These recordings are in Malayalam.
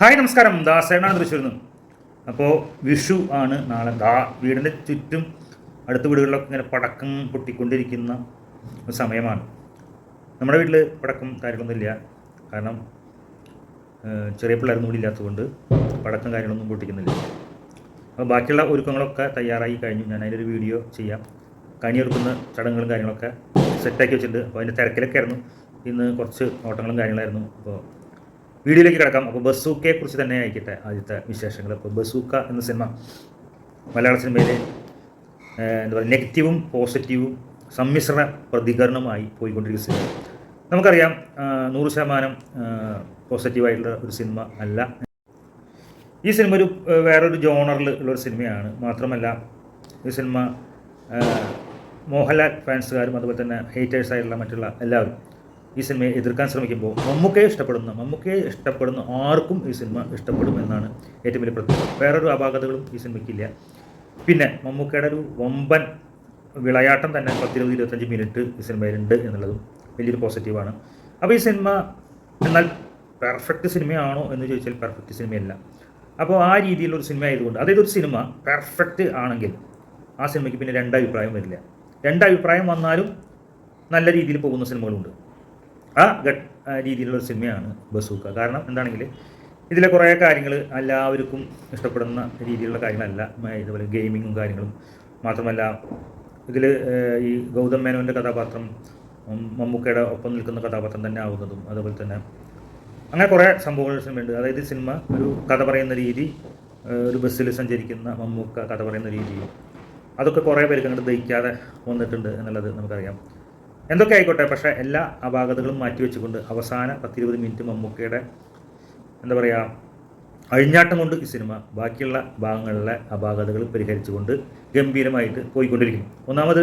ഹായ് നമസ്കാരം. ദാസേനാണ് തൃശ്ശൂരിൽ നിന്ന് അപ്പോൾ വിഷു ആണ് നാളെ. ദാ വീടിന്റെ ചുറ്റും അടുത്ത വീടുകളിലൊക്കെ ഇങ്ങനെ പടക്കം പൊട്ടിക്കൊണ്ടിരിക്കുന്ന ഒരു സമയമാണ്. നമ്മുടെ വീട്ടിൽ പടക്കം കാര്യങ്ങളൊന്നുമില്ല കാരണം ചെറിയ പിള്ളേരൊന്നും കൂടി ഇല്ലാത്തതുകൊണ്ട് പടക്കം കാര്യങ്ങളൊന്നും പൊട്ടിക്കുന്നില്ല. അപ്പോൾ ബാക്കിയുള്ള ഒരുക്കങ്ങളൊക്കെ തയ്യാറായി കഴിഞ്ഞു. ഞാൻ അതിലൊരു വീഡിയോ ചെയ്യാം. കണിയെടുക്കുന്ന ചടങ്ങുകളും കാര്യങ്ങളൊക്കെ സെറ്റാക്കി വെച്ചിട്ടുണ്ട്. അപ്പോൾ അതിന്റെ തിരക്കിലൊക്കെ ആയിരുന്നു. ഇന്ന് കുറച്ച് ഓട്ടങ്ങളും കാര്യങ്ങളായിരുന്നു. അപ്പോൾ വീഡിയോയിലേക്ക് കിടക്കാം. അപ്പോൾ ബസൂക്കയെ കുറിച്ച് തന്നെ ആയിക്കട്ടെ ആദ്യത്തെ വിശേഷങ്ങൾ. അപ്പോൾ ബസൂക്ക എന്ന സിനിമ മലയാള സിനിമയിലെ എന്താ പറയുക നെഗറ്റീവും പോസിറ്റീവും സമ്മിശ്ര പ്രതികരണമായി പോയിക്കൊണ്ടിരിക്കുന്ന സിനിമ. നമുക്കറിയാം നൂറ് ശതമാനം പോസിറ്റീവായിട്ടുള്ള ഒരു സിനിമ അല്ല. ഈ സിനിമ ഒരു വേറൊരു ജോണറിൽ ഉള്ളൊരു സിനിമയാണ്. മാത്രമല്ല ഈ സിനിമ മോഹൻലാൽ ഫാൻസുകാരും അതുപോലെ തന്നെ ഹേറ്റേഴ്സ് ആയിട്ടുള്ള മറ്റുള്ള എല്ലാവരും ഈ സിനിമയെ എതിർക്കാൻ ശ്രമിക്കുമ്പോൾ മമ്മൂക്കയെ ഇഷ്ടപ്പെടുന്ന മമ്മൂക്കയെ ഇഷ്ടപ്പെടുന്ന ആർക്കും ഈ സിനിമ ഇഷ്ടപ്പെടും എന്നാണ് ഏറ്റവും വലിയ പ്രത്യേകത. വേറൊരു അപാകതകളും ഈ സിനിമയ്ക്കില്ല. പിന്നെ മമ്മൂക്കയുടെ ഒരു വമ്പൻ വിളയാട്ടം തന്നെ പത്തിരുപത് ഇരുപത്തഞ്ച് മിനിറ്റ് ഈ സിനിമയിലുണ്ട് എന്നുള്ളതും വലിയൊരു പോസിറ്റീവാണ്. അപ്പോൾ ഈ സിനിമ എന്നാൽ പെർഫെക്റ്റ് സിനിമയാണോ എന്ന് ചോദിച്ചാൽ പെർഫെക്റ്റ് സിനിമയല്ല. അപ്പോൾ ആ രീതിയിലുള്ള ഒരു സിനിമ ആയതുകൊണ്ട് അതായത് ഒരു സിനിമ പെർഫെക്റ്റ് ആണെങ്കിൽ ആ സിനിമയ്ക്ക് പിന്നെ രണ്ടഭിപ്രായം വരില്ല. രണ്ടഭിപ്രായം വന്നാലും നല്ല രീതിയിൽ പോകുന്ന സിനിമകളുണ്ട്. ആ രീതിയിലുള്ള സിനിമയാണ് ബസൂക്ക. കാരണം എന്താണെങ്കിൽ ഇതിലെ കുറേ കാര്യങ്ങൾ എല്ലാവർക്കും ഇഷ്ടപ്പെടുന്ന രീതിയിലുള്ള കാര്യങ്ങളല്ല. ഇതുപോലെ ഗെയിമിങ്ങും കാര്യങ്ങളും. മാത്രമല്ല ഇതിൽ ഈ ഗൗതം മേനോന്റെ കഥാപാത്രം മമ്മൂക്കയുടെ ഒപ്പം നിൽക്കുന്ന കഥാപാത്രം തന്നെ ആവുന്നതും അതുപോലെ തന്നെ അങ്ങനെ കുറേ സംഭവങ്ങൾ സിനിമയുണ്ട്. അതായത് സിനിമ ഒരു കഥ പറയുന്ന രീതി ഒരു ബസ്സിൽ സഞ്ചരിക്കുന്ന മമ്മൂക്ക കഥ പറയുന്ന രീതി അതൊക്കെ കുറേ പേർക്ക് അങ്ങോട്ട് ദഹിക്കാതെ വന്നിട്ടുണ്ട് എന്നുള്ളത് നമുക്കറിയാം. എന്തൊക്കെ ആയിക്കോട്ടെ പക്ഷേ എല്ലാ അപാകതകളും മാറ്റിവെച്ചുകൊണ്ട് അവസാന പത്തിരുപത് മിനിറ്റ് മമ്മൂക്കയുടെ എന്താ പറയുക അഴിഞ്ഞാട്ടം കൊണ്ട് ഈ സിനിമ ബാക്കിയുള്ള ഭാഗങ്ങളിലെ അപാകതകൾ പരിഹരിച്ചുകൊണ്ട് ഗംഭീരമായിട്ട് പോയിക്കൊണ്ടിരിക്കുന്നു. ഒന്നാമത്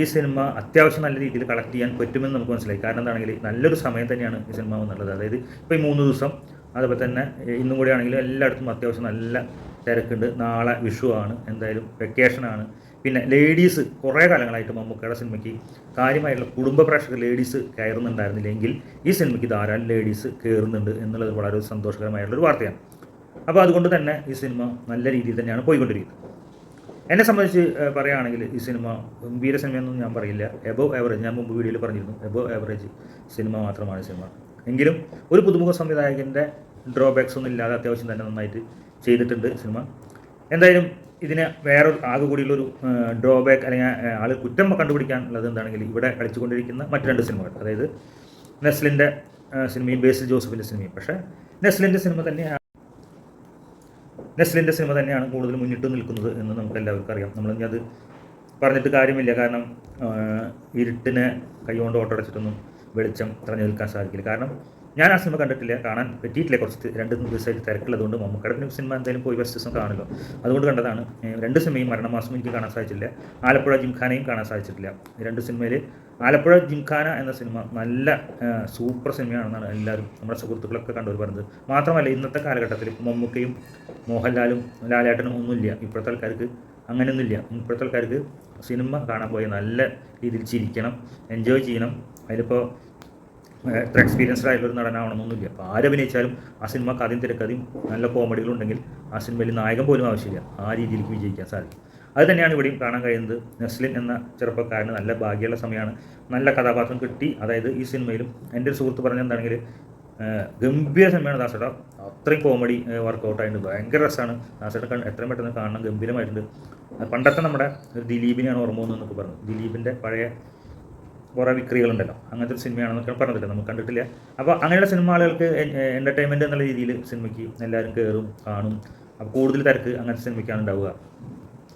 ഈ സിനിമ അത്യാവശ്യം നല്ല രീതിയിൽ കളക്ട് ചെയ്യാൻ പറ്റുമെന്ന് നമുക്ക് മനസ്സിലായി. കാരണം എന്താണെങ്കിൽ നല്ലൊരു സമയം തന്നെയാണ് ഈ സിനിമ എന്നുള്ളത് അതായത് ഇപ്പോൾ ഈ മൂന്ന് ദിവസം അതുപോലെ തന്നെ ഇന്നും കൂടി ആണെങ്കിലും എല്ലായിടത്തും അത്യാവശ്യം നല്ല തിരക്കുണ്ട്. നാളെ വിഷു ആണ് എന്തായാലും വെക്കേഷനാണ് പിന്നെ ലേഡീസ് കുറേ കാലങ്ങളായിട്ട് മമ്മൂക്കയുടെ സിനിമയ്ക്ക് കാര്യമായിട്ടുള്ള കുടുംബ പ്രേക്ഷകർ ലേഡീസ് കയറുന്നുണ്ടായിരുന്നില്ലെങ്കിൽ ഈ സിനിമയ്ക്ക് ധാരാളം ലേഡീസ് കയറുന്നുണ്ട് എന്നുള്ളത് വളരെ സന്തോഷകരമായിട്ടുള്ളൊരു വാർത്തയാണ്. അപ്പോൾ അതുകൊണ്ട് തന്നെ ഈ സിനിമ നല്ല രീതിയിൽ തന്നെയാണ് പോയിക്കൊണ്ടിരിക്കുന്നത്. എന്നെ സംബന്ധിച്ച് പറയുകയാണെങ്കിൽ ഈ സിനിമ ഗംഭീര സിനിമയൊന്നും ഞാൻ പറയില്ല. എബോ ആവറേജ് ഞാൻ മുമ്പ് വീഡിയോയിൽ പറഞ്ഞിരുന്നു. എബോ ആവറേജ് സിനിമ മാത്രമാണ് സിനിമ എങ്കിലും ഒരു പുതുമുഖ സംവിധായകന്റെ ഡ്രോബാക്സ് ഒന്നും ഇല്ലാതെ അത്യാവശ്യം തന്നെ നന്നായിട്ട് ചെയ്തിട്ടുണ്ട് സിനിമ എന്തായാലും ഇതിന് വേറൊരു ആകെ കൂടിയുള്ളൊരു ഡ്രോബാക്ക് അല്ലെങ്കിൽ ആൾ കുറ്റം കണ്ടുപിടിക്കാനുള്ളത് എന്താണെങ്കിൽ ഇവിടെ കളിച്ചുകൊണ്ടിരിക്കുന്ന മറ്റു രണ്ട് സിനിമകൾ. അതായത് നെസ്ലിന്റെ സിനിമയും ബേസിൽ ജോസഫിന്റെ സിനിമയും. പക്ഷേ നെസ്ലിന്റെ സിനിമ തന്നെയാണ് നെസ്ലിന്റെ സിനിമ തന്നെയാണ് കൂടുതൽ മുന്നിട്ട് നിൽക്കുന്നത് എന്ന് നമുക്ക് എല്ലാവർക്കും അറിയാം. നമ്മൾ അത് പറഞ്ഞിട്ട് കാര്യമില്ല. കാരണം ഇരുട്ടിനെ കൈകൊണ്ട് ഓട്ടടച്ചിട്ടൊന്നും വെളിച്ചം തടഞ്ഞു നിൽക്കാൻ സാധിക്കില്ല. കാരണം ഞാൻ ആ സിനിമ കണ്ടിട്ടില്ല. കാണാൻ പറ്റിയിട്ടില്ല. കുറച്ച് രണ്ട് ദിവസമായിട്ട് തിരക്കുള്ളതുകൊണ്ട് മമ്മൂക്കയുടെ പിന്നെ സിനിമ എന്തായാലും പോയി ഫസ്റ്റ് ദിവസം കാണുമല്ലോ. അതുകൊണ്ട് കണ്ടതാണ്. രണ്ട് സിനിമയും മരണമാസം എനിക്ക് കാണാൻ സാധിച്ചില്ല ആലപ്പുഴ ജിംഖാനയും കാണാൻ സാധിച്ചിട്ടില്ല. രണ്ട് സിനിമയിൽ ആലപ്പുഴ ജിംഖാന എന്ന സിനിമ നല്ല സൂപ്പർ സിനിമയാണെന്നാണ് എല്ലാവരും നമ്മുടെ സുഹൃത്തുക്കളൊക്കെ കണ്ടവർ പറഞ്ഞത്. മാത്രമല്ല ഇന്നത്തെ കാലഘട്ടത്തിൽ മമ്മൂക്കയും മോഹൻലാലും ലാലേട്ടനും ഒന്നുമില്ല. ഇപ്പോഴത്തെ ആൾക്കാർക്ക് അങ്ങനെയൊന്നുമില്ല. ഇപ്പോഴത്തെ ആൾക്കാർക്ക് സിനിമ കാണാൻ പോയി നല്ല രീതിയിൽ ചിരിക്കണം എൻജോയ് ചെയ്യണം. അതിലിപ്പോൾ എത്ര എക്സ്പീരിയൻസ്ഡ് ആയിട്ടുള്ള ഒരു നടനാവണമെന്നൊന്നുമില്ല. അപ്പോൾ ആരഭിനയിച്ചാലും ആ സിനിമ കഥയും തിരക്കഥയും നല്ല കോമഡികളുണ്ടെങ്കിൽ ആ സിനിമയിൽ നായകൻ പോലും ആവശ്യമില്ല. ആ രീതിയിലേക്ക് വിജയിക്കാൻ സാധിക്കും. അത് തന്നെയാണ് ഇവിടെയും കാണാൻ കഴിയുന്നത്. നെസ്ലിൻ എന്ന ചെറുപ്പക്കാരന് നല്ല ഭാഗ്യമുള്ള സമയമാണ് നല്ല കഥാപാത്രം കിട്ടി. അതായത് ഈ സിനിമയിലും എന്റെ ഒരു സുഹൃത്ത് പറഞ്ഞ എന്താണെങ്കിൽ ഗംഭീര സിനിമയാണ് ദാസേട്ട. അത്രയും കോമഡി വർക്കൗട്ടായിട്ടുണ്ട് ഭയങ്കര രസമാണ് ദാസേട്ട എത്രയും പെട്ടെന്ന് കാണണം ഗംഭീരമായിട്ടുണ്ട്. പണ്ടത്തെ നമ്മുടെ ദിലീപിനെയാണ് ഓർമ്മ വന്നതെന്നൊക്കെ പറഞ്ഞു. ദിലീപിന്റെ പഴയ കുറേ വിക്രികളുണ്ടല്ലോ. അങ്ങനത്തെ ഒരു സിനിമയാണെന്നൊക്കെ പറഞ്ഞിട്ടില്ല നമുക്ക് കണ്ടിട്ടില്ല. അപ്പോൾ അങ്ങനെയുള്ള സിനിമ ആളുകൾക്ക് എന്റർടൈൻമെന്റ് എന്നുള്ള രീതിയിൽ സിനിമയ്ക്ക് എല്ലാവരും കയറും കാണും. അപ്പോൾ കൂടുതൽ തിരക്ക് അങ്ങനത്തെ സിനിമയ്ക്കാണ് ഉണ്ടാവുക.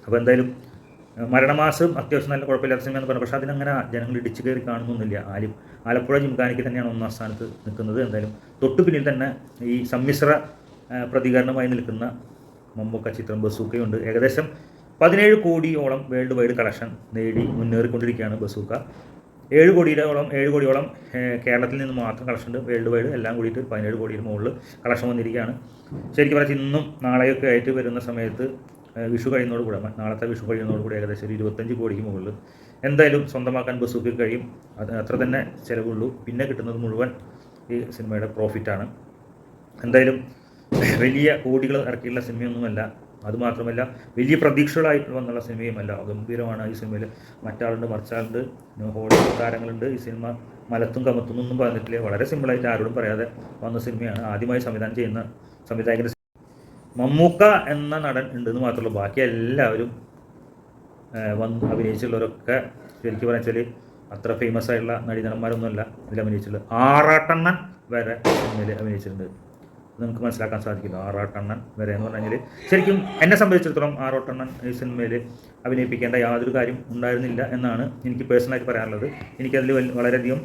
അപ്പോൾ എന്തായാലും മരണമാസം അത്യാവശ്യം നല്ല കുഴപ്പമില്ലാത്ത സിനിമയെന്ന് പറഞ്ഞു. പക്ഷേ അതിനങ്ങനെ ജനങ്ങൾ ഇടിച്ചു കയറി കാണുന്നൊന്നുമില്ല. ആലും ആലപ്പുഴ ജിംഖാനയ്ക്ക് തന്നെയാണ് ഒന്നാം സ്ഥാനത്ത് നിൽക്കുന്നത്. എന്തായാലും തൊട്ടു പിന്നിൽ തന്നെ ഈ സമ്മിശ്ര പ്രതികരണമായി നിൽക്കുന്ന മമ്മൂക്ക ചിത്രം ബസൂക്കയുണ്ട്. ഏകദേശം പതിനേഴ് കോടിയോളം വേൾഡ് വൈഡ് കളക്ഷൻ നേടി മുന്നേറിക്കൊണ്ടിരിക്കുകയാണ് ബസൂക്ക. ഏഴ് കോടിയോളം ഏഴ് കോടിയോളം കേരളത്തിൽ നിന്ന് മാത്രം കളക്ഷൻ ഉണ്ട്. വേൾഡ് വൈഡ് എല്ലാം കൂടിയിട്ട് പതിനേഴ് കോടിയിൽ മുകളിൽ കളക്ഷൻ വന്നിരിക്കുകയാണ്. ശരിക്കും പറഞ്ഞാൽ ഇന്നും നാളെയൊക്കെ ആയിട്ട് വരുന്ന സമയത്ത് വിഷു കഴിയുന്നതോടുകൂടെ നാളത്തെ വിഷു കഴിയുന്നതോടുകൂടി ഏകദേശം ഒരു ഇരുപത്തഞ്ച് കോടിക്ക് മുകളിൽ. എന്തായാലും സ്വന്തമാക്കാൻ ബസൂക്ക് കഴിയും. അത് അത്ര തന്നെ ചിലവുള്ളൂ. പിന്നെ കിട്ടുന്നത് മുഴുവൻ ഈ സിനിമയുടെ പ്രോഫിറ്റാണ് എന്തായാലും വലിയ കോടികൾ ഇറക്കിയുള്ള സിനിമയൊന്നുമല്ല. അതുമാത്രമല്ല വലിയ പ്രതീക്ഷകളായിട്ട് വന്നുള്ള സിനിമയുമല്ല. ഗംഭീരമാണ് ഈ സിനിമയിൽ. മറ്റാളുണ്ട് മറിച്ചാളുണ്ട്. ഹോളിവുഡ് താരങ്ങളുണ്ട്. ഈ സിനിമ മലത്തും കമത്തും ഒന്നും പറഞ്ഞിട്ടില്ല. വളരെ സിമ്പിളായിട്ട് ആരോടും പറയാതെ വന്ന സിനിമയാണ്. ആദ്യമായി സംവിധാനം ചെയ്യുന്ന സംവിധായകന്റെ മമ്മൂക്ക എന്ന നടൻ ഉണ്ടെന്ന് മാത്രമല്ല ബാക്കി എല്ലാവരും വന്ന് അഭിനയിച്ചുള്ളവരൊക്കെ ശരിക്കും പറഞ്ഞാൽ അത്ര ഫേമസ് ആയിട്ടുള്ള നടീനടന്മാരൊന്നുമല്ല ഇതിൽ അഭിനയിച്ചുള്ളത് ആറാട്ടെണ്ണൻ വരെ സിനിമയിൽ അഭിനയിച്ചിട്ടുണ്ട്. നമുക്ക് മനസ്സിലാക്കാൻ സാധിക്കില്ല ആറാട്ടെണ്ണൻ വരെ എന്ന് പറഞ്ഞു കഴിഞ്ഞാൽ ശരിക്കും എന്നെ സംബന്ധിച്ചിടത്തോളം ആറാട്ടെണ്ണൻ ഈ സിനിമയിൽ അഭിനയിപ്പിക്കേണ്ട യാതൊരു കാര്യം ഉണ്ടായിരുന്നില്ല എന്നാണ് എനിക്ക് പേഴ്സണലായിട്ട് പറയാനുള്ളത്. എനിക്കതിൽ വളരെയധികം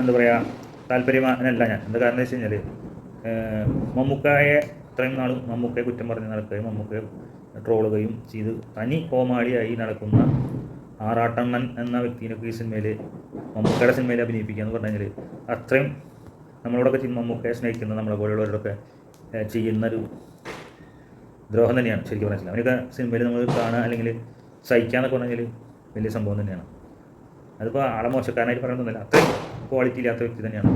എന്താ പറയുക താല്പര്യമല്ല ഞാൻ എന്താ കാരണം എന്ന് വെച്ച് കഴിഞ്ഞാൽ മമ്മൂക്കായെ ഇത്രയും നാളും മമ്മൂക്കയെ കുറ്റം പറഞ്ഞ് നടക്കുകയും മമ്മൂക്കയെ ട്രോളുകയും ചെയ്ത് തനി കോമാളിയായി നടക്കുന്ന ആറാട്ടണ്ണൻ എന്ന വ്യക്തിനൊക്കെ ഈ സിനിമയിൽ മമ്മൂക്കയുടെ സിനിമയിൽ അഭിനയിപ്പിക്കുക എന്ന് പറഞ്ഞു കഴിഞ്ഞാൽ അത്രയും നമ്മളോടൊക്കെ ചെയ്യുന്ന മമ്മൂക്കയെ സ്നേഹിക്കുന്ന നമ്മളെ പോലെയുള്ളവരോടൊക്കെ ചെയ്യുന്നൊരു ദ്രോഹം തന്നെയാണ് ശരിക്കും പറഞ്ഞാൽ അവനൊക്കെ സിനിമയിൽ നമ്മൾ കാണുക അല്ലെങ്കിൽ സഹിക്കാന്നൊക്കെ പറഞ്ഞാൽ വലിയ സംഭവം തന്നെയാണ്. അതിപ്പോൾ ആളെ മോശക്കാരനായിട്ട് പറയുന്നതല്ല അത്രയും ക്വാളിറ്റി ഇല്ലാത്ത വ്യക്തി തന്നെയാണ്.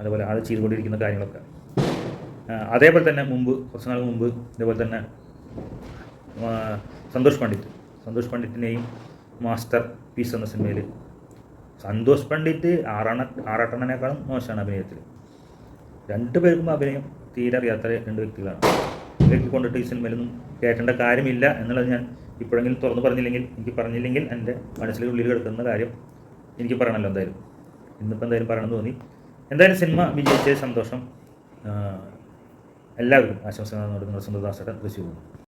അതുപോലെ ആൾ ചെയ്തുകൊണ്ടിരിക്കുന്ന കാര്യങ്ങളൊക്കെ. അതേപോലെ തന്നെ മുമ്പ് കുറച്ച് നാൾ മുമ്പ് ഇതേപോലെ തന്നെ സന്തോഷ് പണ്ഡിറ്റ്. സന്തോഷ് പണ്ഡിറ്റിനെയും മാസ്റ്റർ പീസ് എന്ന സിനിമയിൽ സന്തോഷ് പണ്ഡിറ്റ് ആറാണ ആറാട്ടണനേക്കാളും മോശമാണ് അഭിനയത്തിൽ രണ്ട് പേർക്കും അഭിനയം തീരെ അറിയാത്ത രണ്ട് വ്യക്തികളാണ്. ഇവർക്ക് കൊണ്ടിട്ട് ഈ സിനിമയിലൊന്നും കയറ്റേണ്ട കാര്യമില്ല എന്നുള്ളത് ഞാൻ ഇപ്പോഴെങ്കിലും തുറന്നു പറഞ്ഞില്ലെങ്കിൽ എനിക്ക് പറഞ്ഞില്ലെങ്കിൽ എന്റെ മനസ്സിലുള്ളിൽ കിടക്കുന്ന കാര്യം എനിക്ക് പറയണമല്ലോ എന്തായാലും. ഇന്നിപ്പോൾ എന്തായാലും പറയണമെന്ന് തോന്നി. എന്തായാലും സിനിമ വിജയിച്ച സന്തോഷം. എല്ലാവർക്കും ആശംസകൾ നിങ്ങളുടെ സ്വന്തം ദാസേട്ടൻ തൃശ്ശൂർ